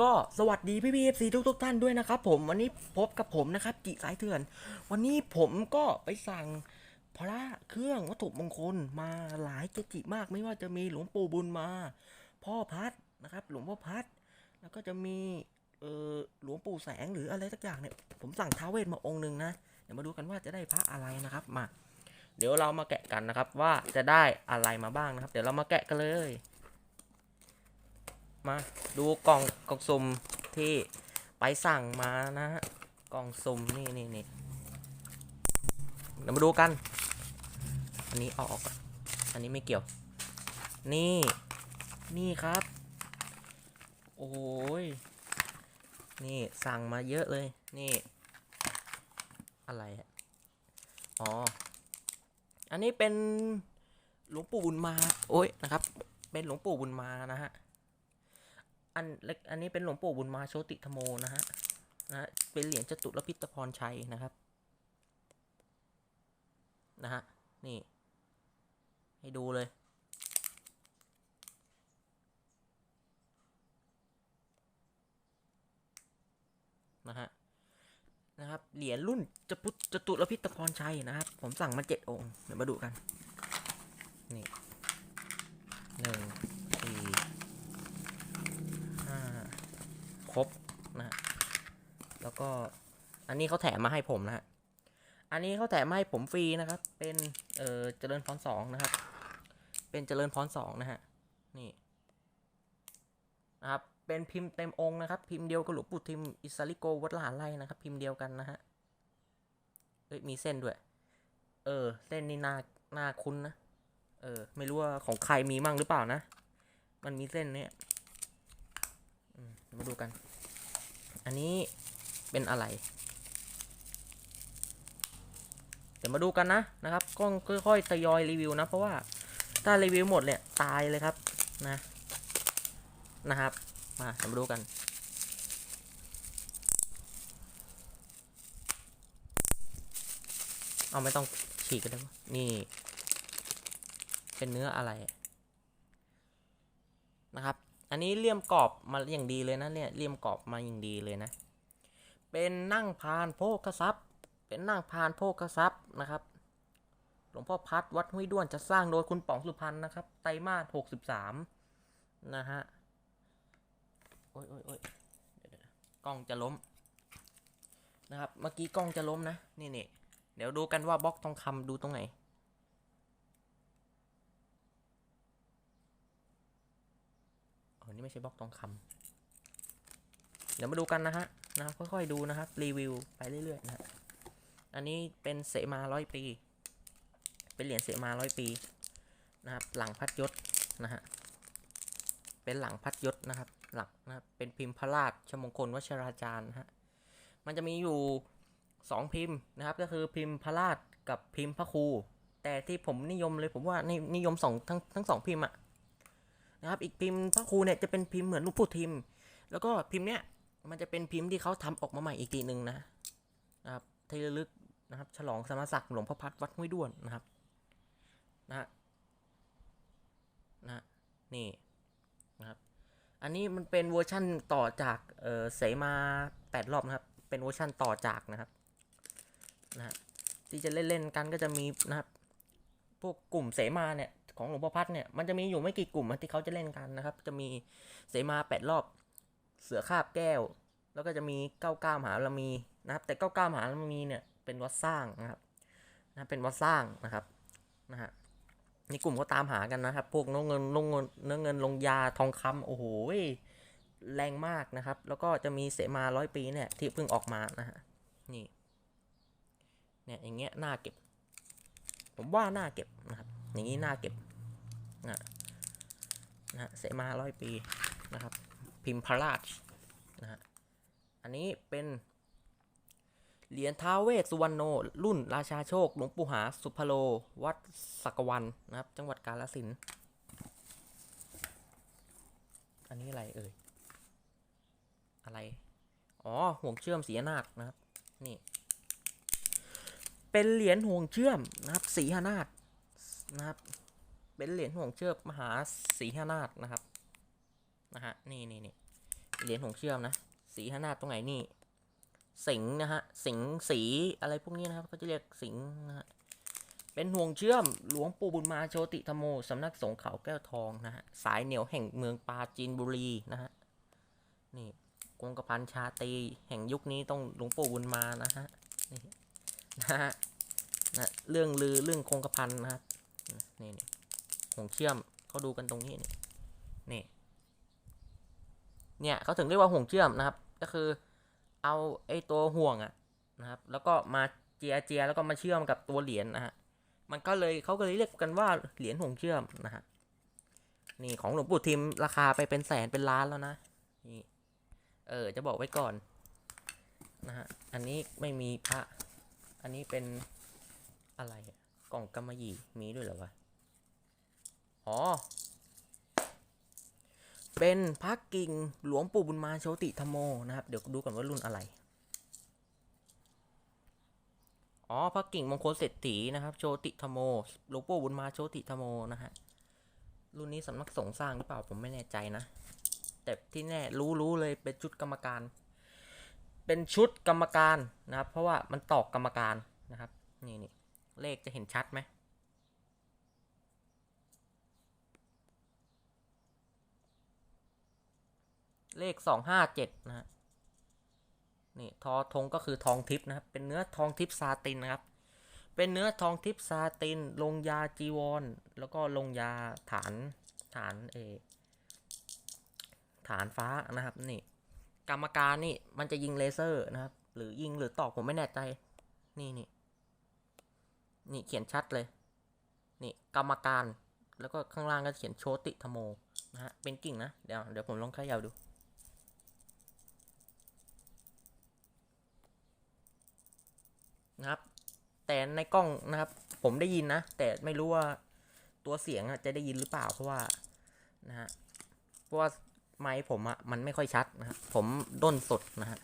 ก็สวัสดีพี่พีเอฟซีทุกทุกๆท่านด้วยนะครับผมวันนี้พบกับผมนะครับจิสายเถื่อน วันนี้ผมก็ไปสั่งพระเครื่องวัตถุมงคลมาหลายเกจิมากไม่ว่าจะมีหลวงปู่บุญมา พ่อพัดนะครับ หลวงพ่อพัด แล้วก็จะมีเออหลวงปู่แสงหรืออะไรสักอย่างเนี่ยผมสั่งท้าเวทมาองค์หนึ่งนะเดี๋ยวมาดูกันว่าจะได้พระอะไรนะครับมา เดี๋ยวเรามาแกะกันนะครับว่าจะได้อะไรมาบ้างนะครับ เดี๋ยวเรามาแกะกันเลย มาดูกล่องกล่องสุ่มที่ไปสั่งมานะฮะกล่องสุ่มนี่นี่นี่เดี๋ยวมาดูกัน อันนี้เอาออกอันนี้ไม่เกี่ยว นี่ นี่ครับ โอ้ย นี่สั่งมาเยอะเลย นี่ อะไรอะอ๋อ อันนี้เป็นหลวงปู่บุญมา โอ้ยนะครับ เป็นหลวงปู่บุญมานะฮะ อันเล็กอันนี้เป็นหลวงปู่บุญมาโชติธโมนะฮะนะฮะเป็นเหรียญจตุรพิตพรชัยนะครับนะฮะนี่ให้ดูเลย นะฮะนะครับเหรียญรุ่นจตุจตุรพิตพรชัยนะครับ ผมสั่งมาเจ็ดองค์เดี๋ยวมาดูกัน นี่หนึ่งสี่ห้าครบนะฮะ แล้วก็อันนี้เขาแถมมาให้ผมนะฮะ อันนี้เขาแถมมาให้ผมฟรีนะครับ เป็นเอ่อเจริญพรสองนะครับ เป็นเจริญพรสองนะฮะ นี่นะครับ เป็นพิมพ์เต็มองค์นะครับ พิมพ์เดียวกับหลวงปู่ทิมอิสาลิโกวัดลารไร่นะครับ พิมพ์เดียวกันนะฮะ เอ้ยมีเส้นด้วย เออ เส้นนี่น่าน่าคุ้นนะ เออ ไม่รู้ว่าของใครมีมั่งหรือเปล่านะ มันมีเส้นเนี่ยมาดูกัน อันนี้ เป็นอะไร เดี๋ยวมาดูกันนะนะครับกล้องค่อยๆทยอยรีวิวนะ เพราะว่าถ้ารีวิวหมดเนี่ยตายเลยครับนะนะครับ มาเดี๋ยวมาดูกันเอาไม่ต้องฉีกกันได้นี่ เป็นเนื้ออะไรนะครับ อันนี้เลี่ยมกรอบมาอย่างดีเลยนะเนี่ยเลี่ยมกรอบมาอย่างดีเลยนะ เป็นนั่งพานโภคทรัพย์ เป็นนั่งพานโภคทรัพย์นะครับ หลวงพ่อพัดวัดห้วยด้วนจะสร้างโดยคุณป๋องสุพรรณนะครับ ไตรมาสหกสิบสามนะฮะ โอ้ยโอ้ยโอ้ยกล้องจะล้มนะครับ เมื่อกี้กล้องจะล้มนะ นี่นี่เดี๋ยวดูกันว่าบล็อกทองคำดูตรงไหนอ๋อนี่ไม่ใช่บล็อกทองคำเดี๋ยวมาดูกันนะฮะ นะครับค่อยๆดูนะครับรีวิวไปเรื่อยๆนะฮะอันนี้เป็นเสมาร้อยปี เป็นเหรียญเสมาร้อยปีนะครับ หลังพัดยศนะฮะเป็นหลังพัดยศนะครับ หลักนะครับเป็นพิมพ์พระราชชมงคลวชราจารย์นะฮะมันจะมีอยู่สองพิมพ์นะครับ ก็คือพิมพ์พระราชกับพิมพ์พระครูแต่ที่ผมนิยมเลยผมว่านินิยมสองทั้งทั้งสองพิมพ์อะนะครับ อีกพิมพ์พระครูเนี่ยจะเป็นพิมพ์เหมือนลูกผู้ทิม แล้วก็พิมพ์เนี้ย มันจะเป็นพิมพ์ที่เขาทำออกมาใหม่อีกทีหนึ่งนะนะครับที่ระลึกนะครับ ฉลองสมณศักดิ์หลวงพ่อพัดวัดห้วยด้วนนะครับนะฮะนะฮะนี่นะครับ อันนี้มันเป็นเวอร์ชั่นต่อจากเออเสมาแปดรอบนะครับ เป็นเวอร์ชั่นต่อจากนะครับนะฮะที่จะเล่นๆกันก็จะมีนะครับ พวกกลุ่มเสมาเนี่ยของหลวงพ่อพัดเนี่ยมันจะมีอยู่ไม่กี่กลุ่มที่เขาจะเล่นกันนะครับ จะมีเสมาแปดรอบ เสือคาบแก้ว แล้วก็จะมีเก้าก้ามหาบารมีนะครับ แต่เก้าก้ามหาบารมีเนี่ยเป็นวัดสร้างนะครับนะเป็นวัดสร้างนะครับนะฮะนี่กลุ่มเขาตามหากันนะครับ พวกนื้อเงินลงเงินเนื้อเงินลงยาทองคำโอ้โหแรงมากนะครับ แล้วก็จะมีเสมาร้อยปีเนี่ยที่เพิ่งออกมานะฮะนี่เนี่ยอย่างเงี้ยน่าเก็บ ผมว่าน่าเก็บนะครับ อย่างนี้น่าเก็บนะนะฮะเสมาร้อยปีนะครับ พิมพราชนะฮะอันนี้เป็นเหรียญท้าเวสสุวรรณโน รุ่นราชาโชค หลวงปู่หา สุพโล วัดสักวันนะครับ จังหวัดกาฬสิน อันนี้อะไรเอ่ย อะไร อ๋อ ห่วงเชื่อมสีนาคนะครับ นี่ เป็นเหรียญห่วงเชื่อมนะครับ สีหนาฏนะครับ เป็นเหรียญห่วงเชื่อมมหาสีหนาฏนะครับ นะฮะ นี่นี่นี่เหรียญหงเชื่อมนะ สีหน้าตรงไหนนี่ สิงห์นะฮะ สิงห์สีอะไรพวกนี้นะครับก็จะเรียกสิงห์นะฮะ เป็นห่วงเชื่อมหลวงปู่บุญมาโชติธรรมโมสำนักสงฆ์เขาแก้วทองนะฮะ สายเหนียวแห่งเมืองปาจีนบุรีนะฮะ นี่กงกระพันชาตีแห่งยุคนี้ต้องหลวงปู่บุญมานะฮะ นี่นะฮะนะเรื่องลือเรื่องคงกระพันนะครับนี่นี่ห่วงเชื่อมเขาดูกันตรงนี้นี่นี่ เนี่ยเขาถึงเรียกว่าห่วงเชื่อมนะครับ ก็คือเอาไอ้ตัวห่วงอะนะครับ แล้วก็มาเจียเจียแล้วก็มาเชื่อมกับตัวเหรียญนะฮะมันก็เลยเขาก็เลยเรียกกันว่าเหรียญห่วงเชื่อมนะฮะนี่ของหลวงปู่ทิมราคาไปเป็นแสนเป็นล้านแล้วนะนี่เออจะบอกไว้ก่อนนะฮะอันนี้ไม่มีพระ อันนี้เป็นอะไรกล่องกำมะหยี่มีด้วยเหรอวะอ๋อ เป็นพระกิ่งหลวงปู่บุญมาโชติธรรมโมนะครับ เดี๋ยวดูก่อนว่ารุ่นอะไร อ๋อพระกิ่งมงคลเศรษฐีนะครับ โชติธรรมโมหลวงปู่บุญมาโชติธรรมโมนะฮะ รุ่นนี้สำนักสงฆ์สร้างหรือเปล่าผมไม่แน่ใจนะ แต่ที่แน่รู้รู้เลยเป็นชุดกรรมการ เป็นชุดกรรมการนะครับ เพราะว่ามันตอกกรรมการนะครับ นี่นี่เลขจะเห็นชัดไหม เลขสองห้าเจ็ดนะฮะนี่ทอทงก็คือทองทิพย์นะครับ เป็นเนื้อทองทิพย์ซาตินนะครับ เป็นเนื้อทองทิพย์ซาติน ลงยาจีวร แล้วก็ลงยาฐานฐานเอฐานฟ้านะครับนี่ กรรมการนี่มันจะยิงเลเซอร์นะครับ หรือยิงหรือตอกผมไม่แน่ใจ นี่นี่นี่เขียนชัดเลย นี่กรรมการแล้วก็ข้างล่างก็เขียนโชติธโมนะฮะเป็นกิ่งนะ เดี๋ยวเดี๋ยวผมลองขย่าดู นะครับ แต่ในกล้องนะครับ ผมได้ยินนะ แต่ไม่รู้ว่าตัวเสียงจะได้ยินหรือเปล่าเพราะว่านะฮะเพราะว่าไมค์ผมอะมันไม่ค่อยชัดนะครับผมด้นสดนะฮะ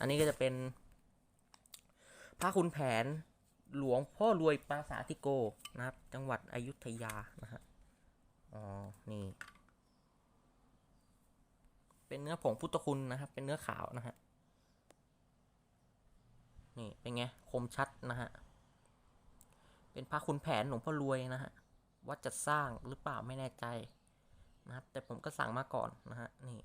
อันนี้ก็จะเป็นพระคุณแผนหลวงพ่อรวยปราสาทธิโกนะครับ จังหวัดอยุธยานะฮะอ๋อนี่ เป็นเนื้อผงพุทธคุณนะครับ เป็นเนื้อขาวนะฮะนี่เป็นไงคมชัดนะฮะ เป็นพระคุณแผนหลวงพ่อรวยนะฮะวัดจะสร้างหรือเปล่าไม่แน่ใจนะครับ แต่ผมก็สั่งมาก่อนนะฮะนี่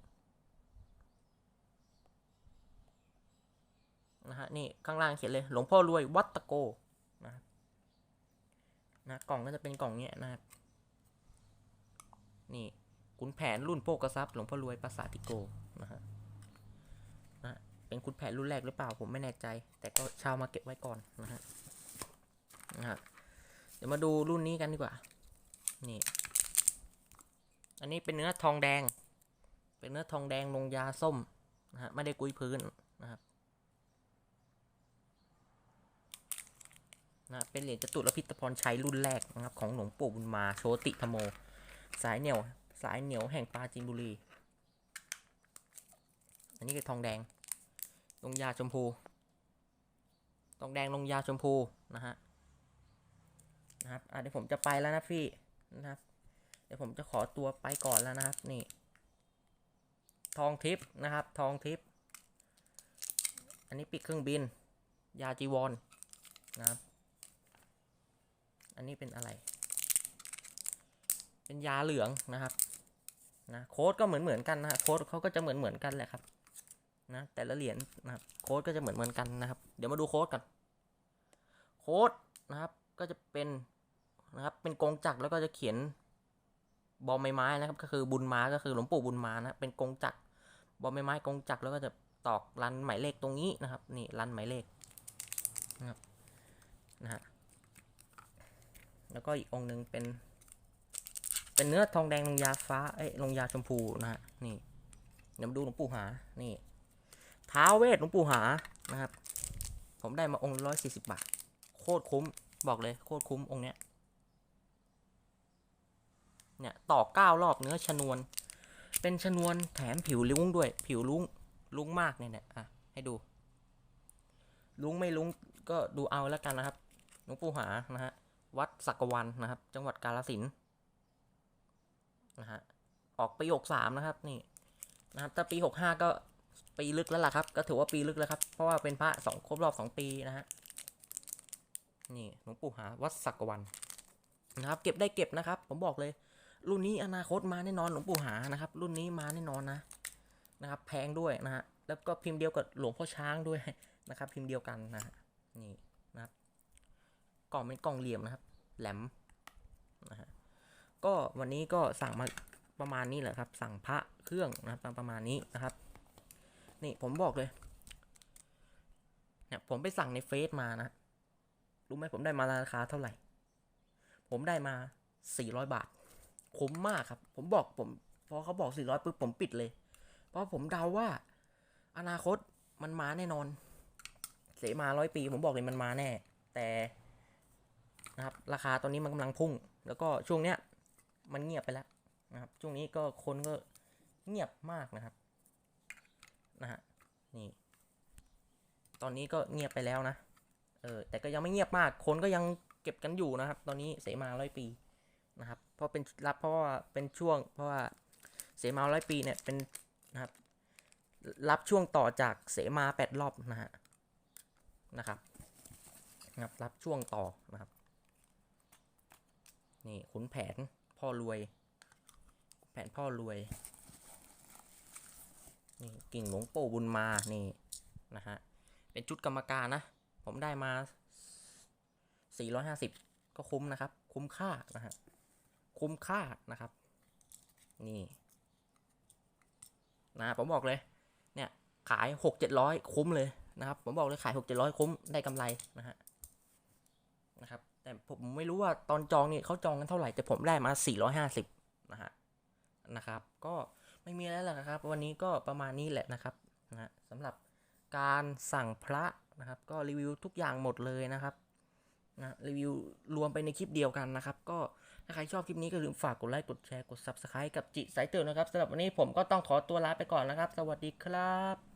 นะฮะนี่ข้างล่างเขียนเลย หลวงพ่อรวยวัดตะโกนะนะกล่องก็จะเป็นกล่องเนี้ยนะครับนี่ขุนแผนรุ่นโภกทรัพย์หลวงพ่อรวยปราสาติโกนะฮะนะเป็นคุณแผนรุ่นแรกหรือเปล่าผมไม่แน่ใจ แต่ก็เช่ามาเก็บไว้ก่อนนะฮะนะฮะ ดี๋ยวมาดูรุ่นนี้กันดีกว่า นี่ อันนี้เป็นเนื้อทองแดง เป็นเนื้อทองแดงลงยาส้มนะฮะ ไม่ได้กุยพื้นนะครับนะเป็นเหรียญจตุรพิธพรชัยรุ่นแรกนะครับของหลวงปู่บุญมาโชติธรรมโม สายเหนียว สายเหนียวแห่งปราจีนบุรี อันนี้คือทองแดง ลงยาชมพูตองแดงลงยาชมพูนะฮะ นะครับอะเดี๋ยวผมจะไปแล้วนะพี่นะครับ เดี๋ยวผมจะขอตัวไปก่อนแล้วนะครับ นี่ ทองทิพย์นะครับ ทองทิพย์อันนี้ปิดเครื่องบิน ยาจีวรนนะครับ อันนี้เป็นอะไร เป็นยาเหลืองนะครับนะโค้ดก็เหมือนเหมือนกันนะฮะโค้ดเขาก็จะเหมือนเหมือนกันแหละครับนะแต่ละเหรียญนะครับโค้ดก็จะเหมือนเหมือนกันนะครับ เดี๋ยวมาดูโค้ดกันโค้ดนะครับก็จะเป็น นะครับ เป็นกงจักรแล้วก็จะเขียนบอมไม้ไม้นะครับ ก็คือบุญมาก็คือหลวงปู่บุญมานะเป็นกงจักรบอมไม้ไม้กงจักรแล้วก็จะตอกรันหมายเลขตรงนี้นะครับ นี่รันหมายเลขนะครับนะฮะแล้วก็อีกองหนึ่งเป็น เป็นเนื้อทองแดงลงยาฟ้าเอ้ยลงยาชมพูนะฮะนี่เดี๋ยวดูหลวงปู่หานี่ท้าเวทหลวงปู่หานะครับ ผมได้มาองค์ร้อยสี่สิบาท โคตรคุ้มบอกเลยโคตรคุ้มองค์เนี้ย เนี่ยต่อเก้ารอบเนื้อชนวน เป็นชนวนแถมผิวลุ้งด้วย ผิวลุ้งลุ้งมากเนี่ยเนี่ยอะให้ดู ลุ้งไม่ลุ้งก็ดูเอาแล้วกันนะครับหลวงปู่หานะฮะวัดสักวันนะครับ จังหวัดกาฬสินนะฮะออกประโยคสามนะครับนี่นะครับถ้าปีหกห้าก็ปีลึกแล้วล่ะครับ ก็ถือว่าปีลึกแล้วครับ เพราะว่าเป็นพระสองครบรอบสองปีนะฮะนี่หลวงปู่หาวัดสักวันนะครับ เก็บได้เก็บนะครับ ผมบอกเลย รุ่นนี้อนาคตมาแน่นอนหลวงปู่หานะครับ รุ่นนี้มาแน่นอนนะนะครับ แพงด้วยนะฮะแล้วก็พิมพ์เดียวกับหลวงพ่อช้างด้วยนะครับ พิมพ์เดียวกันนะฮะนี่นะครับกล่องเป็นกล่องเหลี่ยมนะครับ แหลมนะฮะก็วันนี้ก็สั่งมาประมาณนี้แหละครับ สั่งพระเครื่องนะครับประมาณนี้นะครับ นี่ผมบอกเลยเนี่ยผมไปสั่งในเฟซมานะรู้ไหมผมได้มาราคาเท่าไหร่ ผมได้มา 400 บาท คุ้มมากครับ ผมบอกผมพอเขาบอก 400ปุ๊บผมปิดเลย เพราะผมเดาว่า อนาคตมันมาแน่นอน เสมาร้อยปี ผมบอกเลยมันมาแน่ แต่นะครับราคาตอนนี้มันกำลังพุ่ง แล้วก็ช่วงเนี้ยมันเงียบไปแล้วนะครับ ช่วงนี้ก็คนก็เงียบมากนะครับนะฮะนี่ ตอนนี้ก็เงียบไปแล้วนะเออแต่ก็ยังไม่เงียบมาก คนก็ยังเก็บกันอยู่นะครับ ตอนนี้เสมาร้อยปี นะครับ เพราะเป็นรับ เพราะว่าเป็นช่วง เพราะว่าเสมาร้อยปีเนี่ยเป็นนะครับ รับช่วงต่อจากเสมาแปดรอบนะฮะนะครับนะครับ รับช่วงต่อนะครับ นี่ขุนแผนพ่อรวย แผนพ่อรวย นี่กิ่งหลวงปู่บุญมา นี่นะฮะ เป็นชุดกรรมการนะ ผมได้มา 450 ก็คุ้มนะครับ คุ้มค่านะฮะ คุ้มค่านะครับ นี่นะผมบอกเลยเนี่ยขาย 6 700 คุ้มเลยนะครับ ผมบอกเลยขาย 6 700 คุ้มได้กำไรนะฮะนะครับแต่ผมไม่รู้ว่าตอนจองนี่เขาจองกันเท่าไหร่แต่ผมได้มา 450นะฮะนะครับ ก็ไม่มีแล้วล่ะครับ วันนี้ก็ประมาณนี้แหละนะครับนะฮะสำหรับการสั่งพระนะครับ ก็รีวิวทุกอย่างหมดเลยนะครับนะรีวิวรวมไปในคลิปเดียวกันนะครับ ก็ ถ้าใครชอบคลิปนี้ก็อย่าลืมฝากกดไลค์ กดแชร์ กด Subscribe กับจิสายเตือนนะครับสำหรับวันนี้ผมก็ต้องขอตัวลาไปก่อนนะครับ สวัสดีครับ